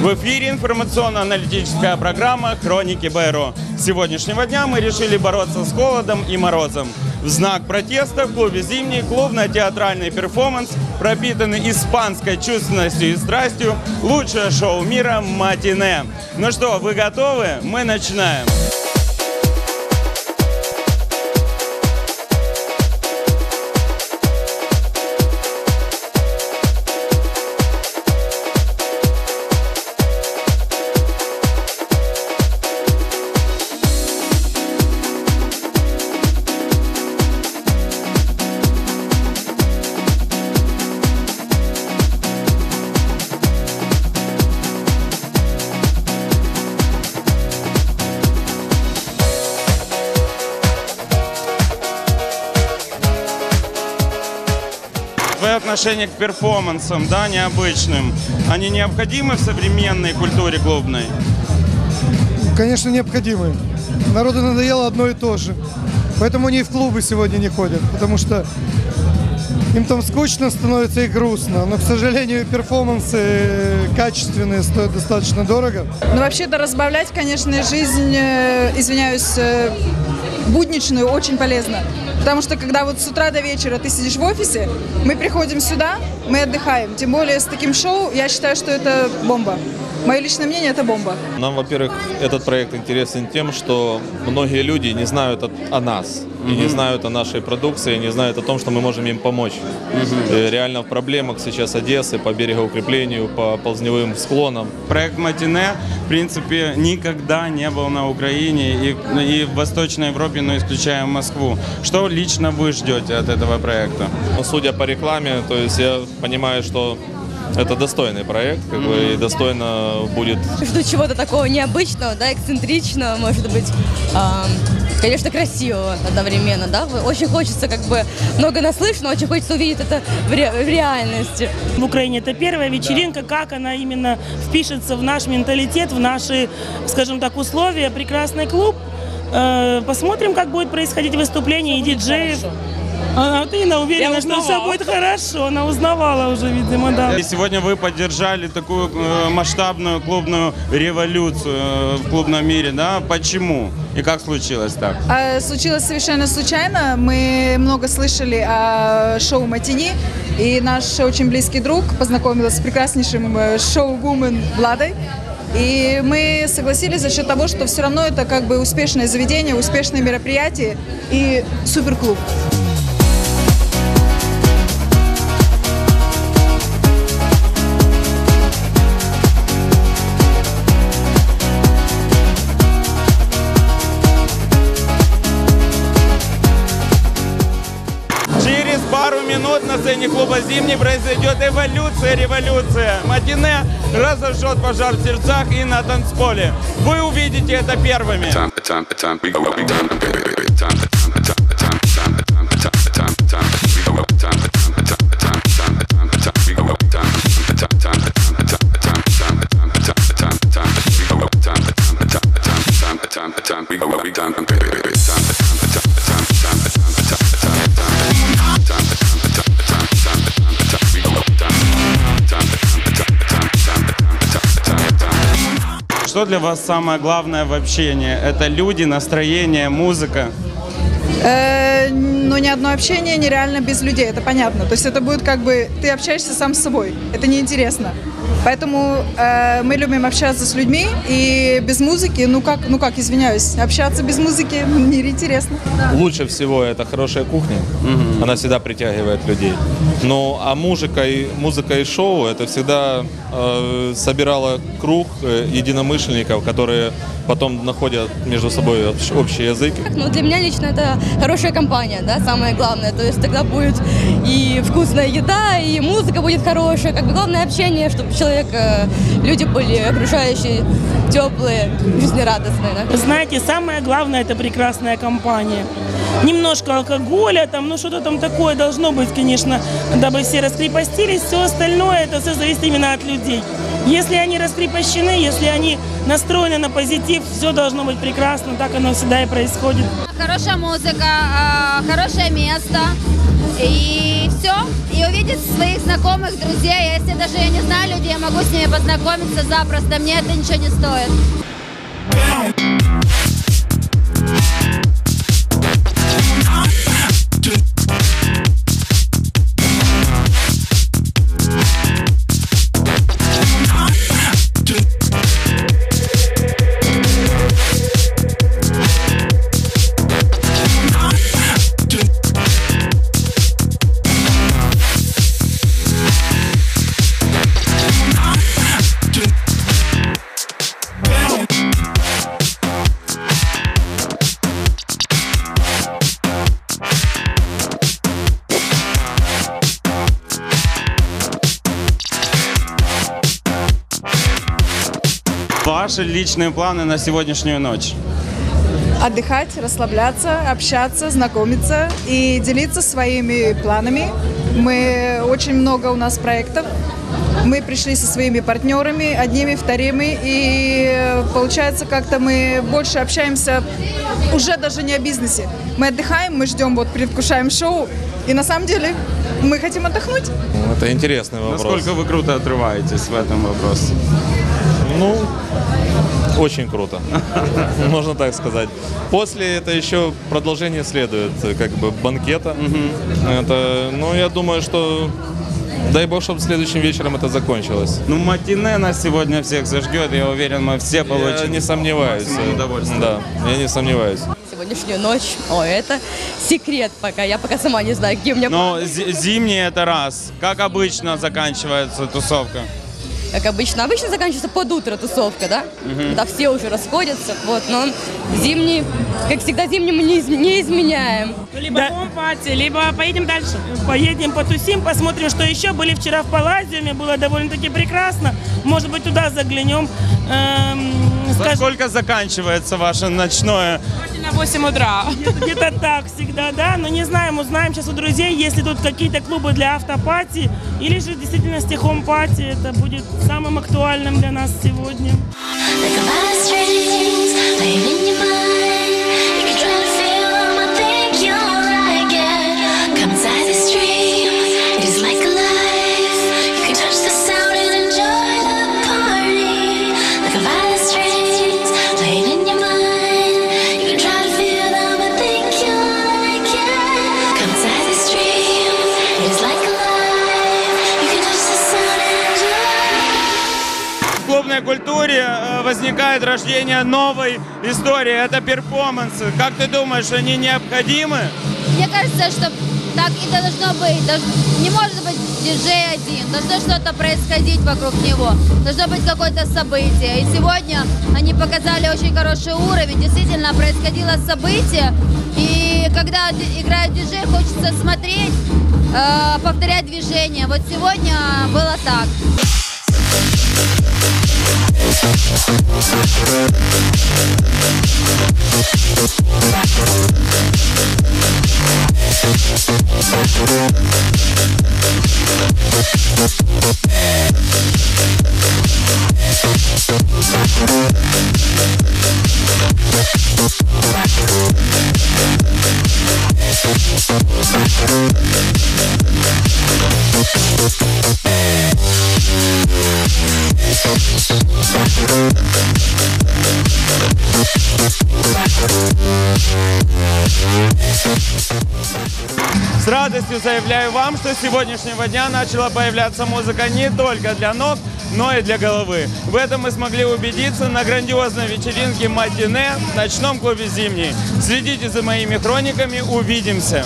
В эфире информационно-аналитическая программа «Хроники БРО». С сегодняшнего дня мы решили бороться с холодом и морозом. В знак протеста в клубе «Зимний» клубно-театральный перформанс, пропитанный испанской чувственностью и страстью, лучшее шоу мира «Матине». Ну что, вы готовы? Мы начинаем. Твое отношение к перформансам, да, необычным, они необходимы в современной культуре клубной? Конечно, необходимы. Народу надоело одно и то же. Поэтому они и в клубы сегодня не ходят, потому что им там скучно становится и грустно. Но, к сожалению, перформансы качественные стоят достаточно дорого. Ну, вообще-то разбавлять, конечно, жизнь, э, извиняюсь, э, будничную очень полезно. Потому что когда вот с утра до вечера ты сидишь в офисе, мы приходим сюда, мы отдыхаем. Тем более с таким шоу, я считаю, что это бомба. Мое личное мнение – это бомба. Нам, во-первых, этот проект интересен тем, что многие люди не знают о, о нас, и не знают о нашей продукции, не знают о том, что мы можем им помочь. Э, Реально в проблемах сейчас Одессы по берегоукреплению, по ползневым склонам. Проект «Матине», в принципе, никогда не был на Украине и, и в Восточной Европе, но исключая Москву. Что лично вы ждете от этого проекта? Но судя по рекламе, то есть я понимаю, что это достойный проект, как бы, и достойно будет Жду чего-то такого необычного, да, эксцентричного, может быть, ам, конечно, красивого одновременно, да. Очень хочется как бы много наслышано, очень хочется увидеть это в, ре- в реальности. в Украине. Это первая вечеринка, как она именно впишется в наш менталитет, в наши, скажем так, условия. Прекрасный клуб. Э, Посмотрим, как будет происходить выступление и диджеев. А, ты Инна уверена, что все будет хорошо. Она узнавала уже, видимо, да. И сегодня вы поддержали такую э, масштабную клубную революцию э, в клубном мире, да? Почему? И как случилось так? А случилось совершенно случайно. Мы много слышали о шоу «Матини», и наш очень близкий друг познакомился с прекраснейшим э, шоу-вумен Владой. И мы согласились за счет того, что все равно это как бы успешное заведение, успешное мероприятие и суперклуб. Пару минут на сцене клуба «Зимний» произойдет эволюция, революция. Матине разожжет пожар в сердцах и на танцполе. Вы увидите это первыми. Что для вас самое главное в общении? Это люди, настроение, музыка. Э, но ни одно общение нереально без людей, это понятно. То есть это будет как бы ты общаешься сам с собой. Это неинтересно. Поэтому э, мы любим общаться с людьми и без музыки, ну как, ну как, извиняюсь, общаться без музыки мире интересно. Лучше всего это хорошая кухня. Она всегда притягивает людей. Ну, а музыка и, музыка и шоу это всегда э, собирало круг э, единомышленников, которые потом находят между собой общ- общий язык. Ну, для меня лично это хорошая компания, да, самое главное. То есть тогда будет и вкусная еда, и музыка будет хорошая. Как бы главное общение, чтобы человек, э, люди были окружающие, теплые, жизнерадостные, да. Знаете, самое главное это прекрасная компания. Немножко алкоголя, там, ну что-то там такое должно быть, конечно, дабы все раскрепостились. Все остальное это все зависит именно от людей. Если они раскрепощены, если они настроены на позитив, все должно быть прекрасно, так оно всегда и происходит. Хорошая музыка, а, хорошее место и все. И увидеть своих знакомых. друзей. А Если даже я не знаю людей, я могу с ними познакомиться запросто. Мне это ничего не стоит. Ваши личные планы на сегодняшнюю ночь? Отдыхать, расслабляться, общаться, знакомиться и делиться своими планами. Мы очень много у нас проектов. Мы пришли со своими партнерами, одними, вторыми, и получается как-то мы больше общаемся уже даже не о бизнесе. Мы отдыхаем, мы ждем, вот предвкушаем шоу, и на самом деле мы хотим отдохнуть. Ну, Это интересный вопрос. Насколько вы круто отрываетесь в этом вопросе? Ну, очень круто. Можно так сказать. После это еще продолжение следует, как бы банкета. Это, ну, я думаю, что дай бог, чтобы следующим вечером это закончилось. Ну, матине нас сегодня всех зажгет, я уверен, мы все Я получим не сомневаюсь. максимум удовольствия. Да, я не сомневаюсь. Сегодняшнюю ночь, о, это секрет пока. Я пока сама не знаю, где у меня Но зи- зимний это раз. Как обычно заканчивается тусовка? Как обычно. Обычно заканчивается под утро тусовка, да? Когда все уже расходятся. Вот, но зимний, как всегда, зимний мы не, из- не изменяем. Либо да. либо поедем дальше. Поедем, потусим, посмотрим, что еще. Были вчера в Палазиуме, было довольно-таки прекрасно. Может быть, туда заглянем. Эм, Во сколько заканчивается ваше ночное? на 8 утра. Где-то, где-то так всегда, да. Но не знаем, узнаем сейчас у друзей, если тут какие-то клубы для автопати или же в действительности хом-пати. Это будет самым актуальным для нас сегодня. Like культуре э, возникает рождение новой истории. Это перформансы. Как ты думаешь, они необходимы? Мне кажется, что так и должно быть. Не может быть диджей один. Должно что-то происходить вокруг него. Должно быть какое-то событие. И сегодня они показали очень хороший уровень. Действительно, происходило событие. И когда играет диджей, хочется смотреть, э, повторять движения. Вот сегодня было так. Bye. С радостью заявляю вам, что с сегодняшнего дня начала появляться музыка не только для ног, но и для головы. В этом мы смогли убедиться на грандиозной вечеринке «Матине» в ночном клубе «Зимний». Следите за моими хрониками, увидимся!